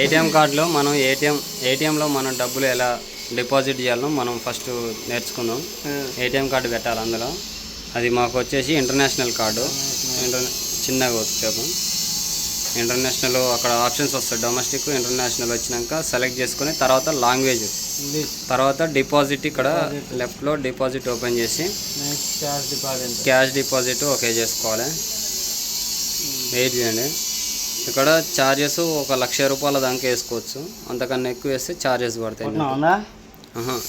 ATM కార్డులో మనం ATM ఏటీఎంలో మనం డబ్బులు ఎలా డిపాజిట్ చేయాలో మనం ఫస్ట్ నేర్చుకుందాం. ఏటీఎం కార్డు పెట్టాలి అందులో. అది మాకు వచ్చేసి ఇంటర్నేషనల్ కార్డు. ఇంటర్ చిన్నగా వచ్చాము ఇంటర్నేషనల్ అక్కడ ఆప్షన్స్ వస్తాయి. డొమెస్టిక్ ఇంటర్నేషనల్ వచ్చినాక సెలెక్ట్ చేసుకొని తర్వాత లాంగ్వేజ్. తర్వాత డిపాజిట్ ఇక్కడ లెఫ్ట్లో డిపాజిట్ ఓపెన్ చేసి next cash deposit. Cash deposit okay చేసుకోవాలి. వెయిట్ చేయండి? ఇక్కడ ఛార్జెస్ ఒక లక్ష రూపాయల దాకా వేసుకోవచ్చు. అంతకన్నా ఎక్కువ వేస్తే ఛార్జెస్ పడతాయి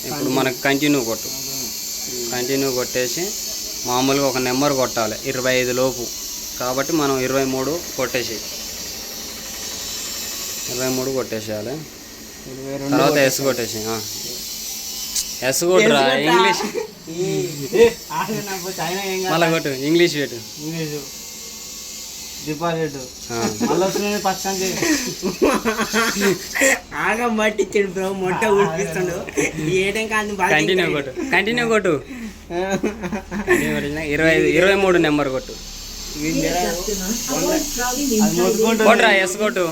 ఇప్పుడు మనకు కంటిన్యూ కొట్టు. కంటిన్యూ కొట్టేసి మామూలుగా ఒక నెంబర్ కొట్టాలి ఇరవై ఐదు లోపు. కాబట్టి మనం ఇరవై మూడు కొట్టేసి ఇరవై మూడు కొట్టేసేయాలి. తర్వాత ఎస్ కొట్టేసి. ఎస్ కొట్టురా ఇంగ్లీష్. మళ్ళీ కొట్టు ఇంగ్లీష్ పెట్టు. ఇంగ్లీష్. డిపాజిట్. మళ్ళీ నుంచి ఆగం పట్టించాడు బ్రో మొట్ట ఉడిపిస్తాడు ఏటం కాదు కంటిన్యూ కొట్టు. కంటిన్యూ కొట్టు. ఇరవై ఇరవై మూడు నెంబర్ కొట్టు. ఎస్ కొట్టు.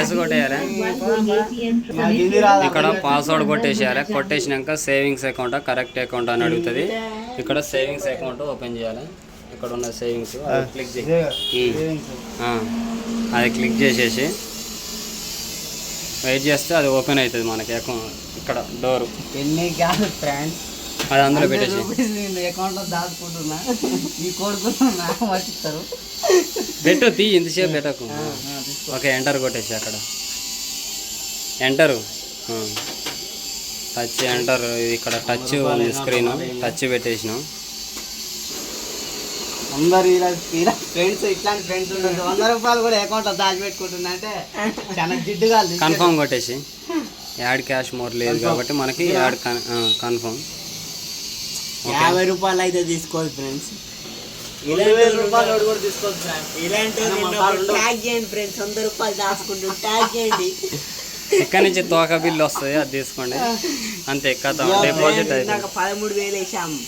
ఎస్ ఇక్కడ పాస్వర్డ్ కొట్టేసేయాలి? కొట్టేసినాక సేవింగ్స్ అకౌంట్ కరెక్ట్ అకౌంట్ అని అడుగుతుంది. ఇక్కడ సేవింగ్స్ అకౌంట్ ఓపెన్ చేయాలి? ఇక్కడ ఉన్న సేవింగ్స్ క్లిక్ అది క్లిక్ చేసేసి వెయిట్ చేస్తే అది ఓపెన్ అవుతుంది మనకి అకౌంట్ ఇక్కడ డోరు ఎన్ని కాదు ఫ్రెండ్స్ అది అందులో పెట్టేసి అకౌంట్లో దాచుకుంటున్నా. ఈ పెట్టు తీ ఇంతసేపు పెట్టకు. ఓకే ఎంటర్ కొట్టేసి అక్కడ. ఎంటరు టచ్ ఎంటర్ ఇక్కడ టచ్ ఉంది స్క్రీన్ టచ్ పెట్టేసినాం. అందరు ఇలా ఇలా ఫ్రెండ్స్ ఇట్లాంటి ఫ్రెండ్స్ ఉండదు వంద రూపాయలు కూడా అకౌంట్లో దాచిపెట్టుకుంటున్నా అంటే చాలా జిడ్డుగా కన్ఫర్మ్ కొట్టేసి. యాడ్ క్యాష్ మోర్ లేదు కాబట్టి మనకి యాడ్ కన్ఫర్మ్ యాభై రూపాయలు అయితే తీసుకోదు ఫ్రెండ్స్ రెండు వేల రూపాయలు కూడా ఇలాంటి మన మతాలు ట్యాగ్ చేయండి ఫ్రెండ్స్ వంద రూపాయలు దాచుకుంటూ ట్యాగ్ చేయండి. ఇక్కడ నుంచి తోక బిల్లు వస్తుంది అది తీసుకోండి. అంతే కథ డిపాజిట్ అయితే పదమూడు వేలు వేసాము